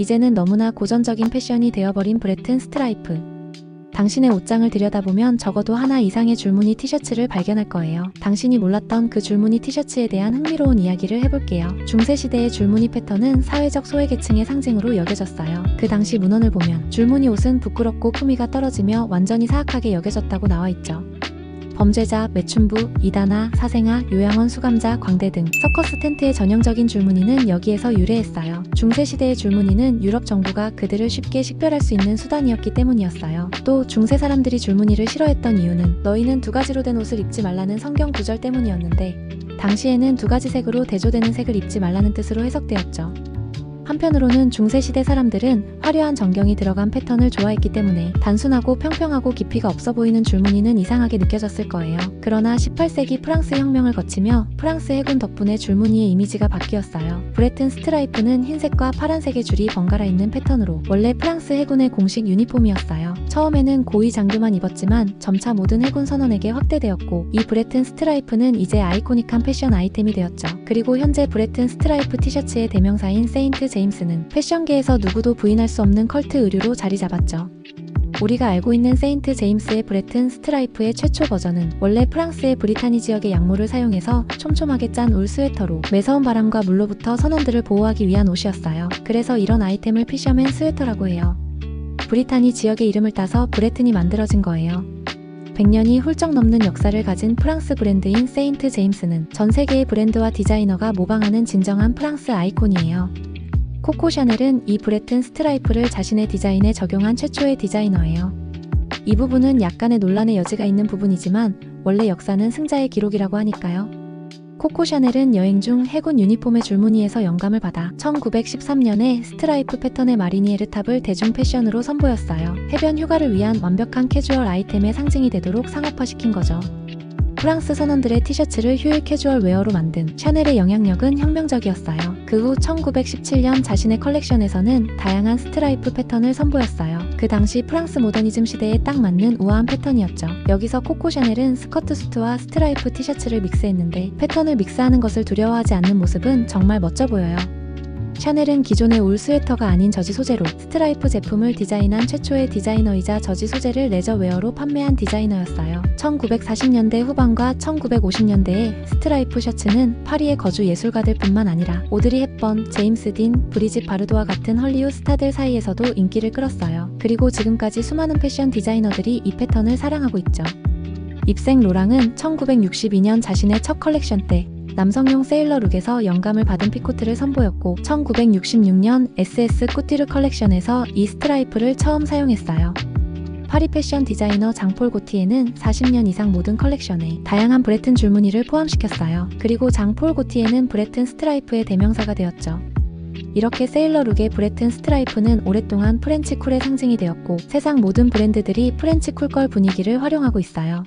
이제는 너무나 고전적인 패션이 되어버린 브레튼 스트라이프. 당신의 옷장을 들여다보면 적어도 하나 이상의 줄무늬 티셔츠를 발견할 거예요. 당신이 몰랐던 그 줄무늬 티셔츠에 대한 흥미로운 이야기를 해볼게요. 중세시대의 줄무늬 패턴은 사회적 소외계층의 상징으로 여겨졌어요. 그 당시 문헌을 보면 줄무늬 옷은 부끄럽고 품위가 떨어지며 완전히 사악하게 여겨졌다고 나와 있죠. 범죄자, 매춘부, 이단아, 사생아, 요양원 수감자, 광대 등 서커스 텐트의 전형적인 줄무늬는 여기에서 유래했어요. 중세시대의 줄무늬는 유럽 정부가 그들을 쉽게 식별할 수 있는 수단이었기 때문이었어요. 또 중세 사람들이 줄무늬를 싫어했던 이유는 너희는 두 가지로 된 옷을 입지 말라는 성경 구절 때문이었는데 당시에는 두 가지 색으로 대조되는 색을 입지 말라는 뜻으로 해석되었죠. 한편으로는 중세시대 사람들은 화려한 전경이 들어간 패턴을 좋아했기 때문에 단순하고 평평하고 깊이가 없어 보이는 줄무늬는 이상하게 느껴졌을 거예요. 그러나 18세기 프랑스 혁명을 거치며 프랑스 해군 덕분에 줄무늬의 이미지가 바뀌었어요. 브레튼 스트라이프는 흰색과 파란색의 줄이 번갈아 있는 패턴으로 원래 프랑스 해군의 공식 유니폼이었어요. 처음에는 고위 장교만 입었지만 점차 모든 해군 선원에게 확대되었고 이 브레튼 스트라이프는 이제 아이코닉한 패션 아이템이 되었죠. 그리고 현재 브레튼 스트라이프 티셔츠의 대명사인 세인트 제 임스는 패션계에서 누구도 부인할 수 없는 컬트 의류로 자리 잡았죠. 우리가 알고 있는 세인트 제임스의 브레튼 스트라이프의 최초 버전은 원래 프랑스의 브리타니 지역의 약물을 사용해서 촘촘하게 짠 울 스웨터로 매서운 바람과 물로부터 선원들을 보호하기 위한 옷이었어요. 그래서 이런 아이템을 피셔맨 스웨터라고 해요. 브리타니 지역의 이름을 따서 브레튼이 만들어진 거예요. 100년이 훌쩍 넘는 역사를 가진 프랑스 브랜드인 세인트 제임스는 전 세계의 브랜드와 디자이너가 모방하는 진정한 프랑스 아이콘이에요. 코코 샤넬은 이 브레튼 스트라이프를 자신의 디자인에 적용한 최초의 디자이너예요. 이 부분은 약간의 논란의 여지가 있는 부분이지만 원래 역사는 승자의 기록이라고 하니까요. 코코 샤넬은 여행 중 해군 유니폼의 줄무늬에서 영감을 받아 1913년에 스트라이프 패턴의 마리니에르 탑을 대중 패션으로 선보였어요. 해변 휴가를 위한 완벽한 캐주얼 아이템의 상징이 되도록 상업화시킨 거죠. 프랑스 선원들의 티셔츠를 휴일 캐주얼 웨어로 만든 샤넬의 영향력은 혁명적이었어요. 그 후 1917년 자신의 컬렉션에서는 다양한 스트라이프 패턴을 선보였어요. 그 당시 프랑스 모더니즘 시대에 딱 맞는 우아한 패턴이었죠. 여기서 코코 샤넬은 스커트 수트와 스트라이프 티셔츠를 믹스했는데 패턴을 믹스하는 것을 두려워하지 않는 모습은 정말 멋져 보여요. 샤넬은 기존의 울 스웨터가 아닌 저지 소재로 스트라이프 제품을 디자인한 최초의 디자이너이자 저지 소재를 레저웨어로 판매한 디자이너였어요. 1940년대 후반과 1950년대에 스트라이프 셔츠는 파리의 거주 예술가들 뿐만 아니라 오드리 헵번, 제임스 딘, 브리짓 바르도와 같은 헐리우드 스타들 사이에서도 인기를 끌었어요. 그리고 지금까지 수많은 패션 디자이너들이 이 패턴을 사랑하고 있죠. 입생 로랑은 1962년 자신의 첫 컬렉션 때 남성용 세일러룩에서 영감을 받은 피코트를 선보였고 1966년 SS 꾸티르 컬렉션에서 이 스트라이프를 처음 사용했어요. 파리 패션 디자이너 장폴 고티에는 40년 이상 모든 컬렉션에 다양한 브레튼 줄무늬를 포함시켰어요. 그리고 장폴 고티에는 브레튼 스트라이프의 대명사가 되었죠. 이렇게 세일러룩의 브레튼 스트라이프는 오랫동안 프렌치 쿨의 상징이 되었고 세상 모든 브랜드들이 프렌치 쿨걸 분위기를 활용하고 있어요.